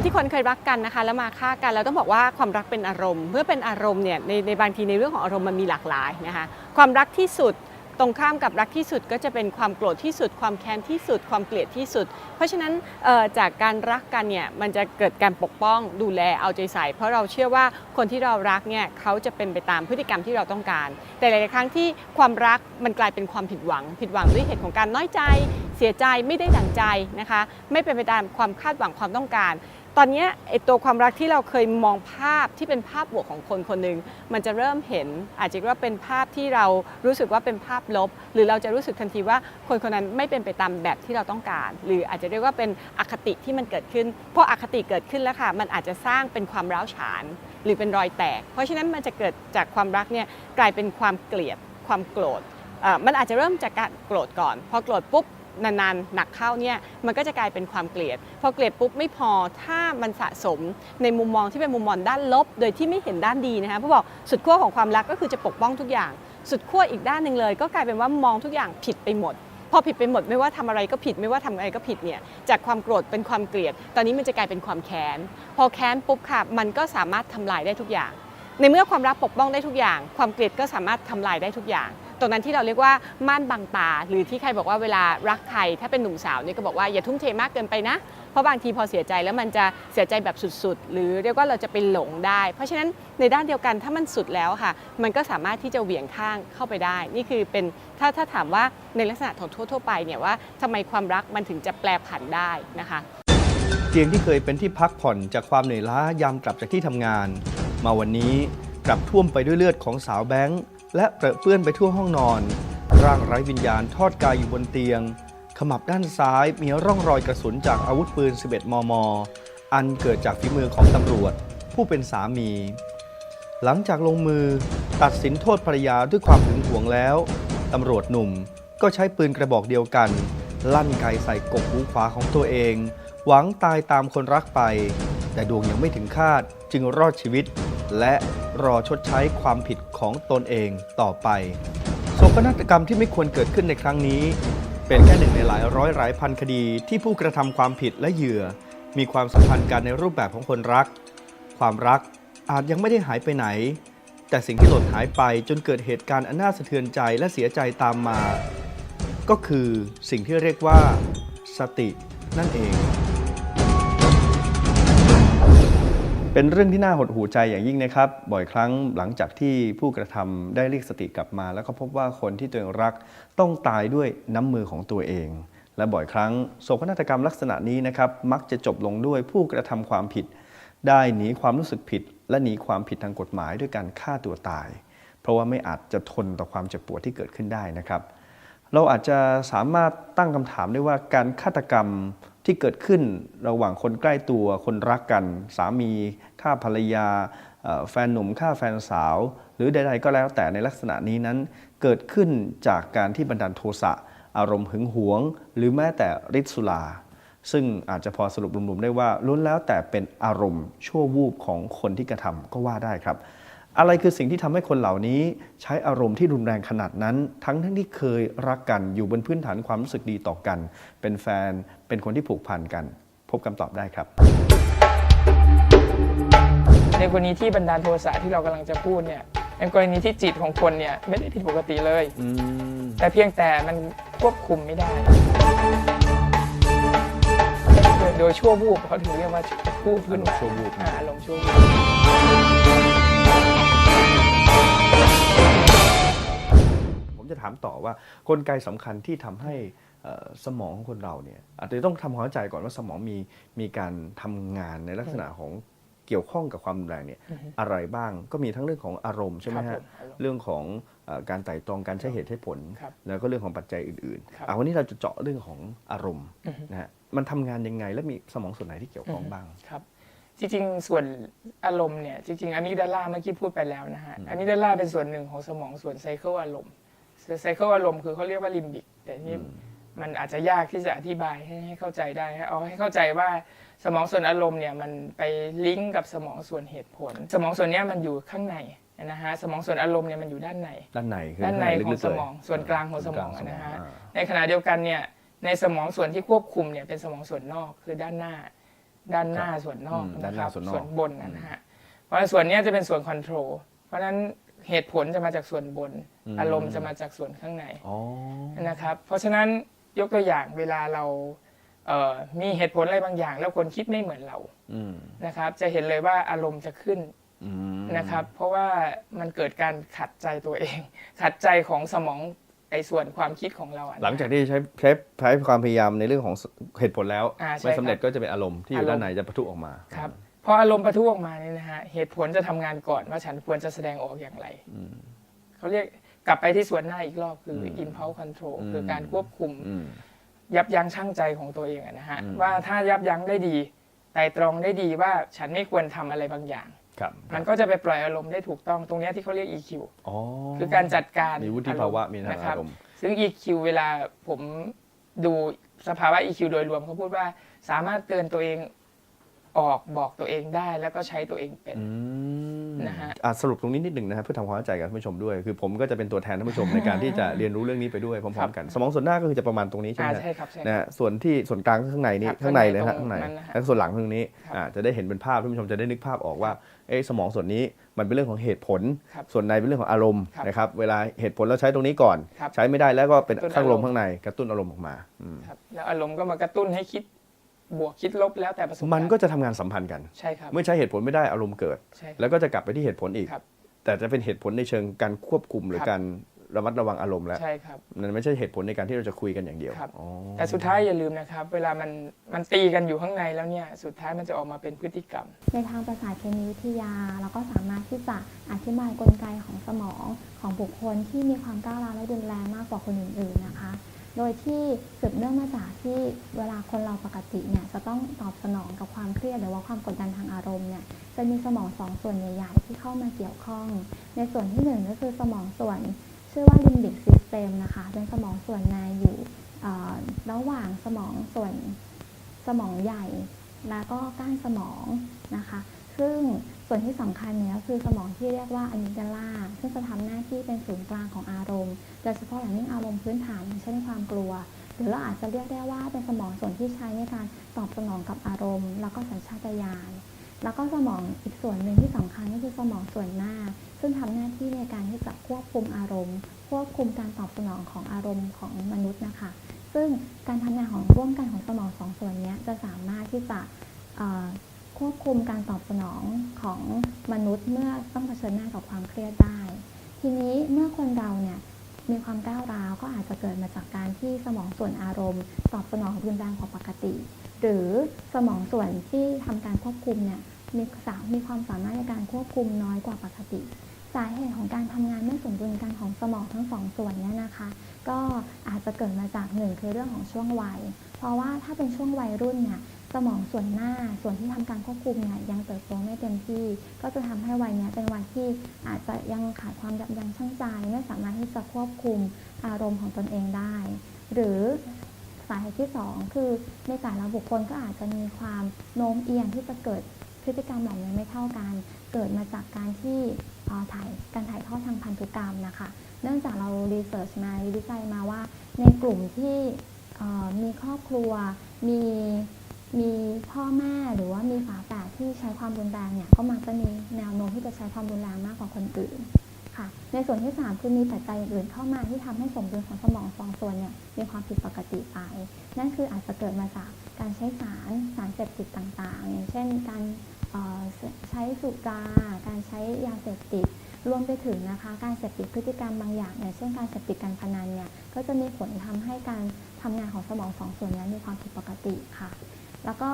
การที่คนเคยรักกันนะคะ แล้วมาฆ่ากันแล้วต้องบอกว่าความรักเป็นอารมณ์ เมื่อเป็นอารมณ์เนี่ยในในบางทีในเรื่องของอารมณ์มันมีหลากหลายนะคะความรักที่สุดตรงข้ามกับรักที่สุดก็จะเป็นความโกรธที่สุด ความแค้นที่สุด ความเกลียดที่สุด เพราะฉะนั้นจากการรักกันเนี่ยมันจะเกิดการปกป้องดูแลเอาใจใส่ เพราะเราเชื่อว่าคนที่เรารักเนี่ยเขาจะเป็นไปตามพฤติกรรมที่เราต้องการ แต่หลายครั้งที่ความรักมันกลายเป็นความผิดหวัง ผิดหวังด้วยเหตุของการน้อยใจ เสียใจไม่ได้ดั่งใจนะคะ ไม่เป็นไปตามความคาดหวังความต้องการ ตอนนี้ไอตัวความรักที่เราเคยมองภาพที่เป็นภาพบวกของคนคนหนึ่งมันจะเริ่มเห็น อาจจะว่าเป็นภาพที่เรารู้สึกว่าเป็นภาพลบ หรือเราจะรู้สึกทันทีว่าคนคนนั้นไม่เป็นไปตามแบบที่เราต้องการ หรืออาจจะเรียกว่าเป็นอคติที่มันเกิดขึ้นเพออคติเกิดขึ้นแล้วค่ะ มันอาจจะสร้างเป็นความร้าวฉาน หรือเป็นรอยแตก เพราะฉะนั้นมันจะเกิดจากความรักเนี่ยกลายเป็นความเกลียดความโกรธมันอาจจะเริ่มจากการโกรธก่อน พอโกรธปุ๊บ นานๆหนักเข้าเนี่ยมันก็จะกลายเป็นความเกลียด พอเกลียดปุ๊บไม่พอถ้ามันสะสมในมุมมองที่เป็นมุมมองด้านลบ โดยที่ไม่เห็นด้านดีนะคะเพราะบอกสุดขั้วของความรักก็คือจะปกป้องทุกอย่าง สุดขั้วอีกด้านหนึ่งเลย ก็กลายเป็นว่ามองทุกอย่างผิดไปหมดพอผิดไปหมดไม่ว่าทำอะไรก็ผิดไม่ว่าทำอะไรก็ผิดเนี่ยจากความโกรธเป็นความเกลียด ตอนนี้มันจะกลายเป็นความแค้น พอแค้นปุ๊บค่ะมันก็สามารถทำลายได้ทุกอย่าง ในเมื่อความรักปกป้องได้ทุกอย่าง ความเกลียดก็สามารถทำลายได้ทุกอย่าง ตรงนั้นที่เราเรียกว่าม่านบังตา หรือที่ใครบอกว่าเวลารักใครถ้าเป็นหนุ่มสาวเนี่ยก็บอกว่าอย่าทุ่มเทมากเกินไปนะ เพราะบางทีพอเสียใจแล้วมันจะเสียใจแบบสุดๆ หรือเรียกว่าเราจะไปหลงได้ เพราะฉะนั้นในด้านเดียวกันถ้ามันสุดแล้วค่ะ มันก็สามารถที่จะเหวี่ยงข้างเข้าไปได้ นี่คือเป็นถ้าถ้าถามว่าในลักษณะของทั่วๆไปเนี่ยว่าทำไมความรักมันถึงจะแปลผันได้นะคะเตียงที่เคยเป็นที่พักผ่อนจากความเหนื่อยล้ายามกลับจากที่ทำงาน มาวันนี้กลับท่วมไปด้วยเลือดของสาวแบงค์ และเปรอะเปื้อนไปทั่วห้องนอน ร่างไร้วิญญาณทอดกายอยู่บนเตียง ขมับด้านซ้ายมีร่องรอยกระสุนจากอาวุธปืน 11 มม อันเกิดจากฝีมือของตำรวจ ผู้เป็นสามี หลังจากลงมือตัดสินโทษภรรยาด้วยความหึงหวงแล้วตำรวจหนุ่มก็ใช้ปืนกระบอกเดียวกัน ลั่นไกใส่กกหูขวาของตัวเอง หวังตายตามคนรักไป แต่ดวงยังไม่ถึงคาดจึงรอดชีวิต และรอชดใช้ความผิดของตนเองต่อไปโศกนาฏกรรมที่ไม่ควรเกิดขึ้นในครั้งนี้ เป็นแค่หนึ่งในหลายร้อยหลายพันคดีที่ผู้กระทำความผิดและเหยื่อ มีความสัมพันธ์กันในรูปแบบของคนรัก ความรักอาจยังไม่ได้หายไปไหน แต่สิ่งที่หล่นหายไปจนเกิดเหตุการณ์อันน่าสะเทือนใจและเสียใจตามมา ก็คือสิ่งที่เรียกว่า สตินั่นเอง เป็นเรื่องที่น่าหดหูใจอย่างยิ่งนะครับ บ่อยครั้งหลังจากที่ผู้กระทำได้เรียกสติกลับมา แล้วก็พบว่าคนที่ตัวเองรักต้องตายด้วยน้ำมือของตัวเอง และบ่อยครั้งโศกนาฏกรรมลักษณะนี้นะครับมักจะจบลงด้วยผู้กระทำความผิด ได้หนีความรู้สึกผิด และหนีความผิดทางกฎหมายด้วยการฆ่าตัวตาย เพราะว่าไม่อาจจะทนต่อความเจ็บปวดที่เกิดขึ้นได้นะครับ เราอาจจะสามารถตั้งคำถามได้ว่าการฆาตกรรม ที่เกิดขึ้นระหว่างคนใกล้ตัวคนรักกัน สามีฆ่าภรรยา แฟนหนุ่มฆ่าแฟนสาว หรือใดๆก็แล้วแต่ในลักษณะนี้นั้น เกิดขึ้นจากการที่บันดาลโทสะอารมณ์หึงหวง หรือแม้แต่ฤทธิ์สุราซึ่งอาจจะพอสรุปรวมๆได้ว่าล้วนแล้วแต่เป็นอารมณ์ชั่ววูบของคนที่กระทำก็ว่าได้ครับ อะไรคือสิ่งที่ทำให้คนเหล่านี้ใช้อารมณ์ที่รุนแรงขนาดนั้น ทั้งทั้งที่เคยรักกันอยู่บนพื้นฐานความรู้สึกดีต่อกัน เป็นแฟนเป็นคนที่ผูกพันกัน พบคำตอบได้ครับ ในกรณีที่บันดาลโทสะที่เรากำลังจะพูดเนี่ยเป็นกรณีที่จิตของคนเนี่ยไม่ได้ผิดปกติเลยอืมแต่เพียงแต่มันควบคุมไม่ได้ โดยชั่ววูบเขาถึงเรียกว่าชั่ววูบขึ้นมาชั่ววูบอ่าอารมณ์ชั่ววูบ จะถามต่อว่ากลไกสำคัญที่ทำให้เอ่อสมองของคนเราเนี่ยอาจจะต้องทำความเข้าใจก่อนว่าสมองมีมีการทำงานในลักษณะของเกี่ยวข้องกับความรุนแรงเนี่ยอะไรบ้างก็มีทั้งเรื่องของอารมณ์ใช่ไหมครัฮะบผมอารมณ์เรื่องของเอ่อการไต่ตรองการใช้เหตุใช้ผลครับแล้วก็เรื่องของปัจจัยอื่นครับๆอะวันนี้เราจะเจาะเรื่องของอารมณ์นะฮะมันทำงานยังไงและมีสมองส่วนไหนที่เกี่ยวข้องบ้างครับจริงๆ ส่วนอารมณ์เนี่ยจริงๆอะมิกดาลาเมื่อกี้พูดไปแล้วนะฮะอะมิกดาลาเป็นส่วนหนึ่งของสมองส่วนไซเคิลอารมณ์ ไซเคิลอารมณ์คือเขาเรียกว่าลิมบิกแต่นี่มันอาจจะยากที่จะอธิบายให้ให้เข้าใจได้ให้เอาให้เข้าใจว่าสมองส่วนอารมณ์เนี่ยมันไปลิงก์กับสมองส่วนเหตุผล สมองส่วนเนี้ยมันอยู่ข้างในนะฮะสมองส่วนอารมณ์เนี่ยมันอยู่ด้านในด้านในคือด้านในลึกๆของสมองเลยส่วนกลางของสมองส่วนะฮะอ่าในขณะเดียวกันเนี่ยในสมองส่วนที่ควบคุมเนี่ยเป็นสมองส่วนนอกคือด้านหน้า ด้านหน้าครับส่วนนอกอืมด้านนะหคน้ารับส่วนนอกส่วนบนนะฮะเพราะฉะนั้นส่วนเนี้ยจะเป็นส่วนคอนโทรลเพราะฉะนั้น เหตุผลจะมาจากส่วนบน อารมณ์จะมาจากส่วนข้างในอ๋อนะครับ เพราะฉะนั้นยกตัวอย่างเวลาเราเอ่อมีเหตุผลอะไรบางอย่าง แล้วคนคิดไม่เหมือนเราอืมนะครับ จะเห็นเลยว่าอารมณ์จะขึ้นอืมนะครับ เพราะว่ามันเกิดการขัดใจตัวเอง ขัดใจของสมองไอ้ส่วนความคิดของเราอะนะหลังจากที่ใช้ใช้ใช้ความพยายามในเรื่องของเหตุผลแล้วอ่าใช่ไม่สำเร็จครับก็จะเป็นอารมณ์ที่อยู่อารมณ์ด้านในจะปะทุออกมาครับ พออารมณ์ประทุออกมาเนี่ยนะฮะเหตุผลจะทำงานก่อนว่าฉันควรจะแสดงออกอย่างไรอืมเขาเรียกกลับไปที่ส่วนหน้าอีกรอบคืออม impulse control อืมคือการควบคุมอืมยับยั้งชั่งใจของตัวเองอะนะฮะอืมว่าถ้ายับยั้งได้ดีไตรตรองได้ดีว่าฉันไม่ควรทำอะไรบางอย่างครับมันก็จะไปปล่อยอารมณ์ได้ถูกต้องตรงเนี้ยที่เขาเรียก EQ อ๋อคือการจัดการมีวุฒิภาวะมีทางนะครัอาบรมณ์ซึ่ง EQ เวลาผมดูสภาวะ EQ โดยรวมเขาพูดว่าสามารถเตือนตัวเอง ออกบอกตัวเองได้แล้วก็ใช้ตัวเองเป็นอืมนะฮะอะสรุปตรงนี้นิดหนึ่งนะครับเพื่อทำความเข้าใจกับท่านผู้ชมด้วย คือผมก็จะเป็นตัวแทนท่านผู้ชมในการที่จะเรียนรู้เรื่องนี้ไปด้วยพร้อมๆกัน สมองส่วนหน้าก็คือจะประมาณตรงนี้ใช่ไหอ่ามฮะใช่ครับใช่คนะรับฮะส่วนที่ส่วนกลางข้างในนี้ครับข้างในเลยนะฮะข้าข้างงในในตรงนั้นนะฮะแล้วส่วนหลังตรงนี้ครับอ่าจะได้เห็นเป็นภาพท่านผู้ชมจะได้นึกภาพออกว่าเอ๊ะสมองส่วนนี้มันเป็นเรื่องของเหตุผล ครับส่วนในเป็นเรื่องของอารมณ์ครับนะครับเวลาเหตุผลเราใช้ตรงนี้ก่อน ครับใช้ไม่ได้แล้วก็เป็นกระตุ้นข้างลมอารมณ์ ข้างในกระตุ้นอารมณ์ออกมาอืม ครับแล้วอารมณ์ก็มากระตุ้นให้คิด บวกคิดลบแล้วแต่ประสบการณ์มันก็จะทำงานสัมพันธ์กันใช่ครับเมื่อใช้เหตุผลไม่ได้อารมณ์เกิดใช่ครับแล้วก็จะกลับไปที่เหตุผลอีกครับแต่จะเป็นเหตุผลในเชิงการควบคุมหรือครับการระมัดระวังอารมณ์แล้วใช่ครับมันไม่ใช่เหตุผลในการที่เราจะคุยกันอย่างเดียวครับอ๋อแต่สุดท้ายอย่าลืมนะครับ เวลามันมันตีกันอยู่ข้างในแล้วเนี่ยสุดท้ายมันจะออกมาเป็นพฤติกรรม ในทางประสาทเคมีวิทยาเราก็สามารถที่จะอธิบายกลไกของสมองของบุคคลที่มีความก้าวร้าวและรุนแรงมากกว่าคนอื่นๆนะคะ โดยที่สืบเนื่องมาจากที่เวลาคนเราปกติเนี่ยจะต้องตอบสนองกับความเครียดหรือว่าความกดดันทางอารมณ์เนี่ยจะมีสมองสองส่วนใหญ่ๆที่เข้ามาเกี่ยวข้อง ในส่วนที่หนึ่งก็คือสมองส่วนชื่อว่า limbic system นะคะเป็นสมองส่วนในอยู่ระหว่างสมองส่วนสมองใหญ่ แล้วก็ก้านสมองนะคะ ซึ่ง ส่วนที่สำคัญเนี่ยก็คือสมองที่เรียกว่าอะมิกดาลาซึ่งจะทำหน้าที่เป็นศูนย์กลางของอารมณ์โดยเฉพาะอย่างยิ่งอารมณ์พื้นฐานอย่างเช่นความกลัว หรือเราอาจจะเรียกได้ว่าเป็นสมองส่วนที่ใช้ในการตอบสนองกับอารมณ์ แล้วก็สัญชาตญาณแล้วก็สมองอีกส่วนหนึ่งที่สำคัญก็คือสมองส่วนหน้า ซึ่งทำหน้าที่ในการที่จะควบคุมอารมณ์ ควบคุมการตอบสนองของอารมณ์ของมนุษย์นะคะ ซึ่งการทำงานของร่วมกันของสมองสองส่วนนี้จะสามารถที่จะ ควบคุมการตอบสนองของมนุษย์เมื่อต้องเผชิญหน้ากับความเครียดได้ ทีนี้เมื่อคนเราเนี่ยมีความก้าวร้าวก็อาจจะเกิดมาจากการที่สมองส่วนอารมณ์ ตอบสนองรุนแรงกว่าปกติ หรือสมองส่วนที่ทำการควบคุมเนี่ยมีสามีความสามารถในการควบคุมน้อยกว่าปกติ สาเหตุของการทำงานไม่สมดุลกันของสมองทั้งสองส่วนเนี่ยนะคะ ก็อาจจะเกิดมาจากหนึ่งคือเรื่องของช่วงวัย เพราะว่าถ้าเป็นช่วงวัยรุ่นเนี่ยสมองส่วนหน้าส่วนที่ทำการควบคุมเนี่ยยังเติบโตไม่เต็มที่ ก็จะทำให้วัยเนี้ยเป็นวัยที่อาจจะยังขาดความยับยั้งชั่งใจ ไม่สามารถที่จะควบคุมอารมณ์ของตนเองได้ หรือสาเหตุที่สองคือในแต่ละบุคคลก็อาจจะมีความโน้มเอียงที่จะเกิดพฤติกรรมเหล่านี้ไม่เท่ากัน เกิดมาจากการที่ ถ่ายการถ่ายทอดทางพันธุกรรมนะคะ เนื่องจากเรารีเสิร์ชมาวิจัยมาว่า ในกลุ่มที่มีครอบครัว มีมีพ่อแม่หรือว่ามีฝาแฝดที่ใช้ความรุนแรงเนี่ยก็มักจะมีแนวโน้มที่จะใช้ความรุนแรงมากกว่าคนอื่นค่ะ ในส่วนที่ 3 คือมีปัจจัยอื่นเข้ามาที่ทำให้สมดุลของสมองสองส่วนเนี่ยมีความผิดปกติไป นั่นคืออาจจะเกิดมาจากการใช้สารสารเสพติดต่างๆ อย่างเช่น การ ใช้สุราการใช้ยาเสพติดรวมไปถึงนะคะการเสพติดพฤติกรรมบางอย่างอย่างเช่นการเสพติดการพนันเนี่ยก็จะมีผลทำให้การทำงานของสมองสองส่วนนี้มีความผิดปกติค่ะ แล้วก็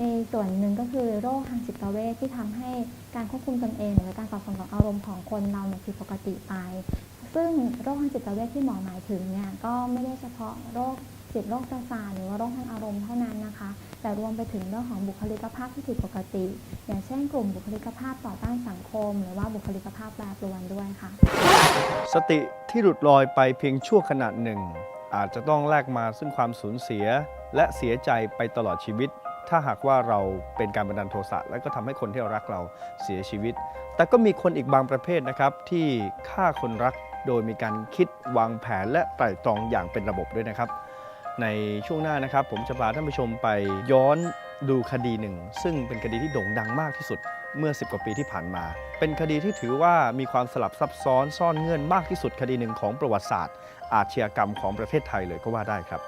ในส่วนหนึ่งก็คือโรคทางจิตเวชที่ทำให้การควบคุมตนเองหรือการตอบสนองอารมณ์ของคนเราเนี่ยผิดปกติไป ซึ่งโรคทางจิตเวชที่หมอหมายถึงเนี่ยก็ไม่ได้เฉพาะโรค จิตโรคประสาทหรือว่าโรคทางอารมณ์เท่านั้นนะคะ แต่รวมไปถึงเรื่องของบุคลิกภาพที่ผิดปกติ อย่างเช่นกลุ่มบุคลิกภาพต่อต้านสังคม หรือว่าบุคลิกภาพแปรปรวนด้วยค่ะ สติที่หลุดลอยไปเพียงชั่วขณะหนึ่ง อาจจะต้องแลกมาซึ่งความสูญเสีย และเสียใจไปตลอดชีวิต ถ้าหากว่าเราเป็นการบันดาลโทสะและก็ทำให้คนที่เรารักเราเสียชีวิต แต่ก็มีคนอีกบางประเภทนะครับที่ฆ่าคนรักโดยมีการคิดวางแผนและไตร่ตรองอย่างเป็นระบบด้วยนะครับ ในช่วงหน้านะครับ ผมจะพาท่านผู้ชมไปย้อนดูคดีหนึ่ง ซึ่งเป็นคดีที่โด่งดังมากที่สุดเมื่อ 10 กว่าปีที่ผ่านมา เป็นคดีที่ถือว่ามีความสลับซับซ้อนซ่อนเงื่อนมากที่สุดคดีหนึ่งของประวัติศาสตร์ อาชญากรรมของประเทศไทยเลยก็ว่าได้ครับ